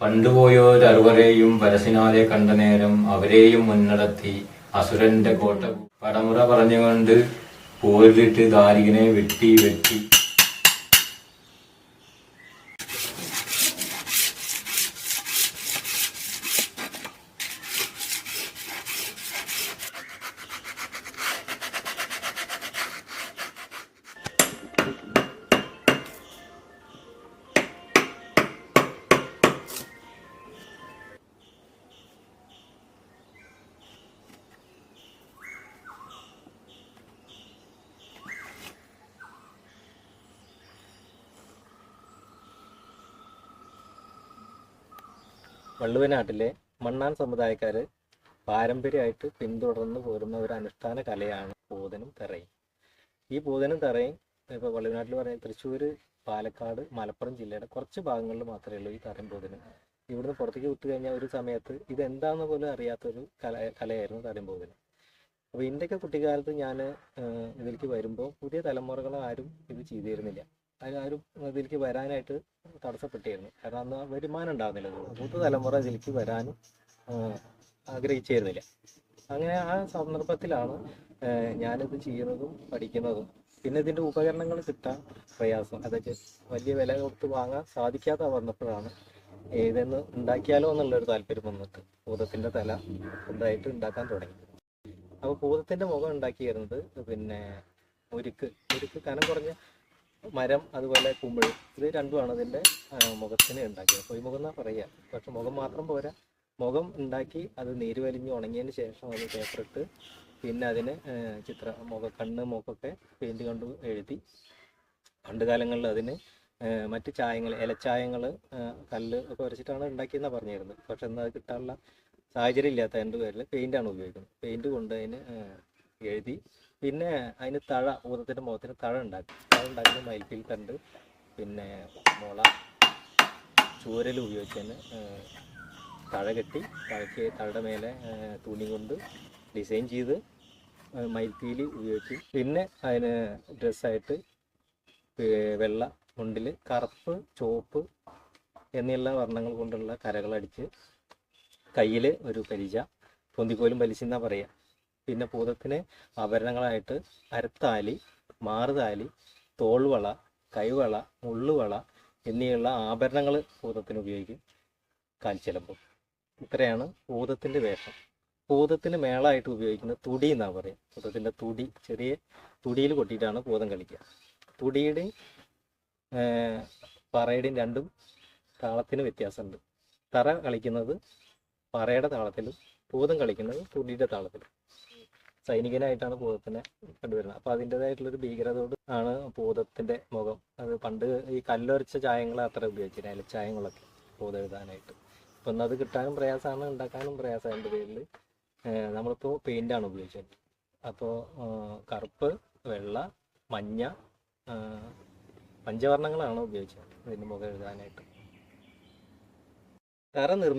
പണ്ടുപോയോർ അറുവരെയും പരസിനാലെ കണ്ട നേരം അവരെയും മുന്നടത്തി അസുരന്റെ കോട്ട പടമുറ പറഞ്ഞുകൊണ്ട് പോരിട്ട് ദാരികനെ വെട്ടി വെട്ടി. വള്ളുവനാട്ടിലെ മണ്ണാൻ സമുദായക്കാര് പാരമ്പര്യമായിട്ട് പിന്തുടർന്നു പോരുന്ന ഒരു അനുഷ്ഠാന കലയാണ് പൂതനും തെറയും. ഈ പൂതനും തെറയും ഇപ്പോൾ വള്ളുവനാട്ടിൽ പറയുന്നത് തൃശ്ശൂർ പാലക്കാട് മലപ്പുറം ജില്ലയുടെ കുറച്ച് ഭാഗങ്ങളിൽ മാത്രമേ ഉള്ളൂ ഈ തരം പൂതനും. ഇവിടുന്ന് പുറത്തേക്ക് വിട്ടു കഴിഞ്ഞാൽ ഒരു സമയത്ത് ഇതെന്താന്ന് പോലും അറിയാത്തൊരു കല കലയായിരുന്നു തരം പൂതനും. അപ്പോൾ എന്റെയൊക്കെ കുട്ടിക്കാലത്ത് ഞാൻ ഇതിലേക്ക് വരുമ്പോൾ പുതിയ തലമുറകൾ ആരും ഇത് ചെയ്തിരുന്നില്ല. ആരും ഇതിലേക്ക് വരാനായിട്ട് തടസ്സപ്പെട്ടിരുന്നു. കാരണം അന്ന് വരുമാനം ഉണ്ടാകുന്നില്ല പുതു തലമുറ ഇതിലേക്ക് വരാനും ആഗ്രഹിച്ചിരുന്നില്ല. അങ്ങനെ ആ സന്ദർഭത്തിലാണ് ഞാനിത് ചെയ്യുന്നതും പഠിക്കുന്നതും. പിന്നെ ഇതിന്റെ ഉപകരണങ്ങൾ കിട്ടാൻ പ്രയാസം. അതായത് വലിയ വില കൊടുത്ത് വാങ്ങാൻ സാധിക്കാതെ വന്നപ്പോഴാണ് ഏതെന്ന് ഉണ്ടാക്കിയാലോ എന്നുള്ളൊരു താല്പര്യം വന്നിട്ട് ഭൂതത്തിന്റെ തല സ്വന്തമായിട്ട് ഉണ്ടാക്കാൻ തുടങ്ങി. അപ്പോൾ ഭൂതത്തിന്റെ മുഖം ഉണ്ടാക്കിയിരുന്നത് പിന്നെ മുരുക്ക്. മുരുക്ക് കനം കുറഞ്ഞ മരം അതുപോലെ കുമ്പിൾ ഇത് രണ്ടുമാണ് അതിന്റെ മുഖത്തിന് ഉണ്ടാക്കിയത്. മുഖം എന്നാൽ പറയുക പക്ഷെ മുഖം മാത്രം പോരാ. മുഖം ഉണ്ടാക്കി അത് നീര് വലിഞ്ഞ് ഉണങ്ങിയതിന് ശേഷം അത് പേപ്പറിട്ട് പിന്നെ അതിന് ചിത്ര മുഖ കണ്ണ് മൂക്കൊക്കെ പെയിന്റ് കൊണ്ട് എഴുതി. പണ്ട് കാലങ്ങളിൽ അതിന് മറ്റ് ചായങ്ങൾ ഇലച്ചായങ്ങൾ കല്ല് ഒക്കെ വരച്ചിട്ടാണ് ഉണ്ടാക്കിയെന്നാണ് പറഞ്ഞിരുന്നത്. പക്ഷെ എന്നാൽ കിട്ടാനുള്ള സാഹചര്യം ഇല്ലാത്തതിന്റെ പേരിൽ പെയിന്റാണ് ഉപയോഗിക്കുന്നത്. പെയിന്റ് കൊണ്ട് അതിന് എഴുതി. പിന്നെ അതിന് തഴ ഊതത്തിന്റെ മുഖത്തിന് തഴ ഉണ്ടാക്കി. തഴ ഉണ്ടാക്കുന്ന മയിൽപ്പിൽ തണ്ട്. പിന്നെ മുള ചൂരൽ ഉപയോഗിച്ച് തന്നെ തഴ കെട്ടി തഴയ്ക്ക് തഴയുടെ മേലെ തുണി കൊണ്ട് ഡിസൈൻ ചെയ്ത് മയിൽപ്പീലി ഉപയോഗിച്ച്. പിന്നെ അതിന് ഡ്രസ്സായിട്ട് വെള്ള മുണ്ടിൽ കറുപ്പ് ചുവപ്പ് എന്നുള്ള വർണങ്ങൾ കൊണ്ടുള്ള കരകളടിച്ച് കയ്യിൽ ഒരു പരിച. പൊന്തിക്കോലും പലിശ എന്നാ പറയുക പിന്നെ പൂതത്തിന് ആഭരണങ്ങളായിട്ട് അരത്താലി മാറുതാലി തോൾവള കൈവള മുള്ളുവള എന്നിവയുള്ള ആഭരണങ്ങൾ ഭൂതത്തിന് ഉപയോഗിക്കും. കാൽച്ചിലമ്പും. ഇത്രയാണ് ഭൂതത്തിന്റെ വേഷം. ഭൂതത്തിന് മേളായിട്ട് ഉപയോഗിക്കുന്ന തുടി എന്നാണ് പറയുക. ഭൂതത്തിന്റെ തുടി ചെറിയ തുടിയിൽ കൊട്ടിയിട്ടാണ് ഭൂതം കളിക്കുക. തുടിയുടെയും പറയുടെയും രണ്ടും താളത്തിന് വ്യത്യാസമുണ്ട്. തറ കളിക്കുന്നത് പറയുടെ താളത്തിലും ഭൂതം കളിക്കുന്നത് തുടിയുടെ താളത്തിലും. സൈനികനായിട്ടാണ് ഭൂതത്തിനെ കണ്ടുവരുന്നത്. അപ്പോൾ അതിന്റെതായിട്ടുള്ളൊരു ഭീകരതയോട് ആണ് ഭൂതത്തിന്റെ മുഖം. അത് പണ്ട് ഈ കല്ലൊരച്ച ചായങ്ങൾ അത്ര ഉപയോഗിച്ചിരുന്നു ഇലച്ചായങ്ങളൊക്കെ ഭൂതം എഴുതാനായിട്ട്. അപ്പൊ ഇന്നത് കിട്ടാനും പ്രയാസമാണ് ഉണ്ടാക്കാനും പ്രയാസം അതിന്റെ പേരിൽ. നമ്മളിപ്പോൾ ആണ് ഉപയോഗിച്ചത്. അപ്പോൾ കറുപ്പ് വെള്ള മഞ്ഞ പഞ്ചവർണങ്ങളാണ് ഉപയോഗിച്ചത് ഇതിന് മുഖം എഴുതാനായിട്ട്. തറ നിർമ്മി